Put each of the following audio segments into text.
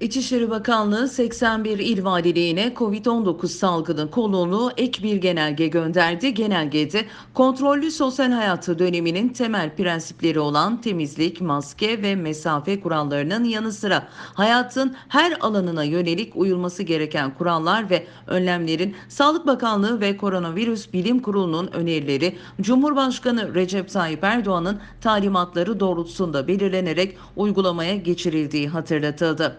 İçişleri Bakanlığı 81 il valiliğine COVID-19 salgını konulu ek bir genelge gönderdi. Genelgede kontrollü sosyal hayatı döneminin temel prensipleri olan temizlik, maske ve mesafe kurallarının yanı sıra hayatın her alanına yönelik uyulması gereken kurallar ve önlemlerin Sağlık Bakanlığı ve Koronavirüs Bilim Kurulu'nun önerileri Cumhurbaşkanı Recep Tayyip Erdoğan'ın talimatları doğrultusunda belirlenerek uygulamaya geçirildiği hatırlatıldı.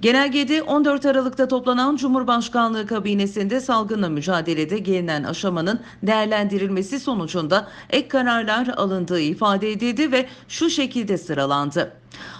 Genelgede 14 Aralık'ta toplanan Cumhurbaşkanlığı kabinesinde salgınla mücadelede gelinen aşamanın değerlendirilmesi sonucunda ek kararlar alındığı ifade edildi ve şu şekilde sıralandı.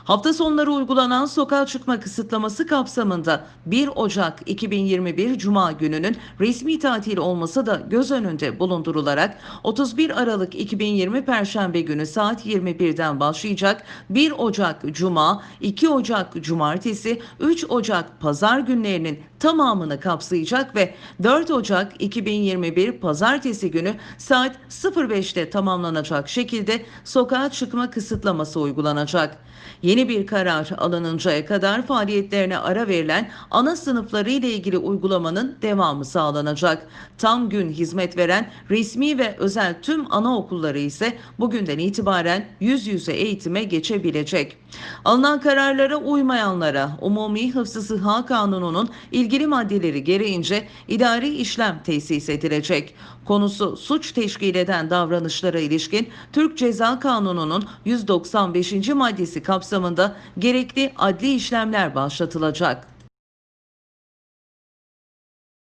Hafta sonları uygulanan sokağa çıkma kısıtlaması kapsamında 1 Ocak 2021 Cuma gününün resmi tatil olması da göz önünde bulundurularak 31 Aralık 2020 Perşembe günü saat 21'den başlayacak 1 Ocak Cuma, 2 Ocak Cumartesi, 3 Ocak Pazar günlerinin tamamını kapsayacak ve 4 Ocak 2021 Pazartesi günü saat 05'te tamamlanacak şekilde sokağa çıkma kısıtlaması uygulanacak. Yeni bir karar alınıncaya kadar faaliyetlerine ara verilen ana sınıfları ile ilgili uygulamanın devamı sağlanacak. Tam gün hizmet veren resmi ve özel tüm anaokulları ise bugünden itibaren yüz yüze eğitime geçebilecek. Alınan kararlara uymayanlara Umumi Hıfzı Sıha Kanunu'nun ilgili maddeleri gereğince idari işlem tesis edilecek. Konusu suç teşkil eden davranışlara ilişkin Türk Ceza Kanunu'nun 195. maddesi kapsamında gerekli adli işlemler başlatılacak.